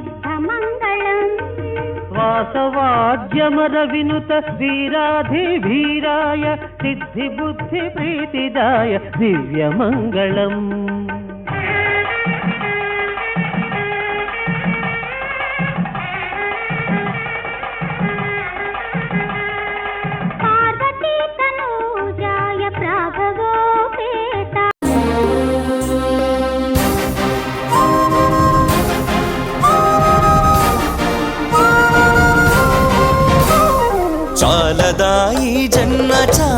సిద్ధమంగళం. వాసవాద్యమర వినుత వీరాధి వీరాయ సిద్ధి బుద్ధి ప్రీతిదాయ దివ్యమంగళం.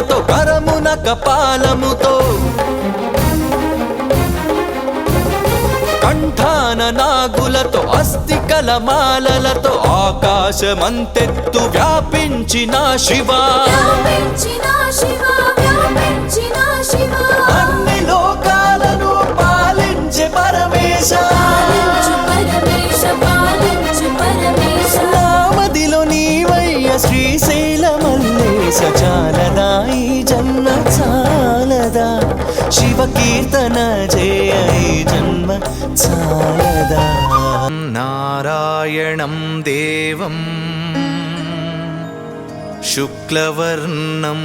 కరుణతో కరమున కపాలముతో. కంఠాన నాగులతో అస్థికల మాలలతో ఆకాశమంతెత్తు వ్యాపించిన శివా. శివా శివా. శివ కీర్తన జయ జన్మ చాలదా నారాయణం దేవం శుక్లవర్ణం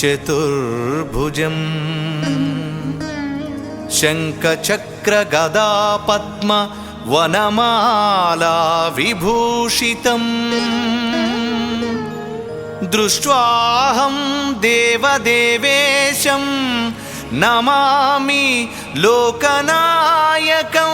చతుర్భుజం శంఖచక్రగదా పద్మ వనమాలా విభూషితం దృష్ట్వాహం దేవదేవేశం నమామి లోకనాయకం.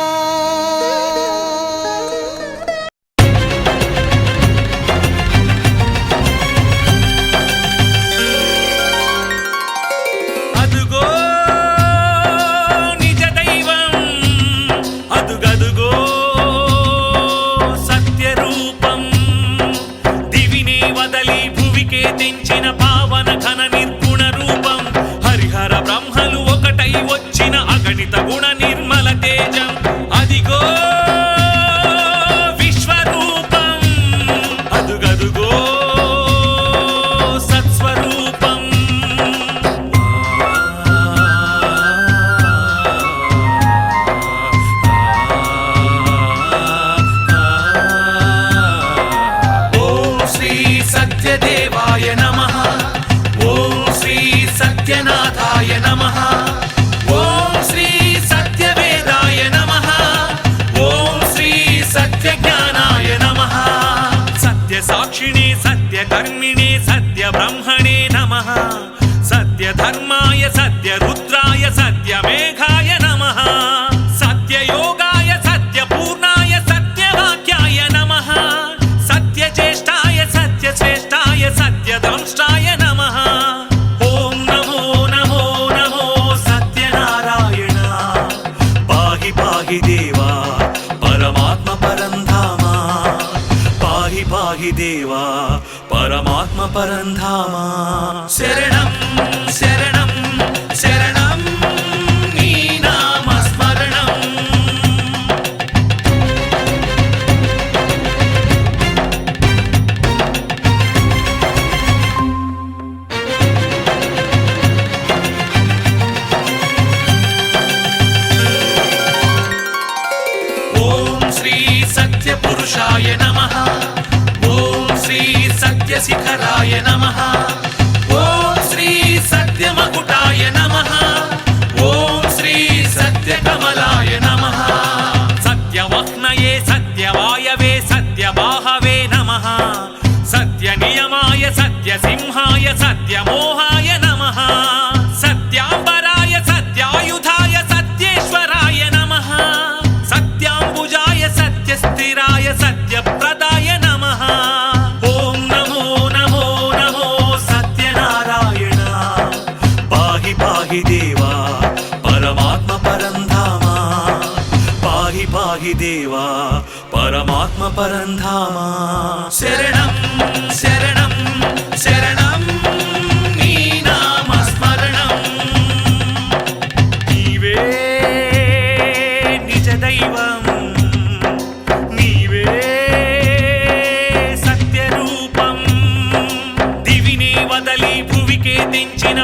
పాహి పాహి దేవా పరమాత్మ పరంధామా శరణం శరణం శరణం నీ నామ సత్య శిఖరాయ నమ. ఓం శ్రీ సత్యమకుటాయ నమ. ఓం శ్రీ సత్యకమలాయ నమ. సత్యవహ్నయే సత్యవాయవే సత్యవాహవే నమః. సత్యనియమాయ సత్యసింహాయ సత్యమోహాయ పాహి దేవా పరమాత్మ పరంధామా పాహి పాహి దేవా పరమాత్మ పరంధామా శరణం శరణం శరణం నీ నామస్మరణం నీవే నిజ దైవం. నీవే సత్యరూపం. వదలి భువికే తెంచిన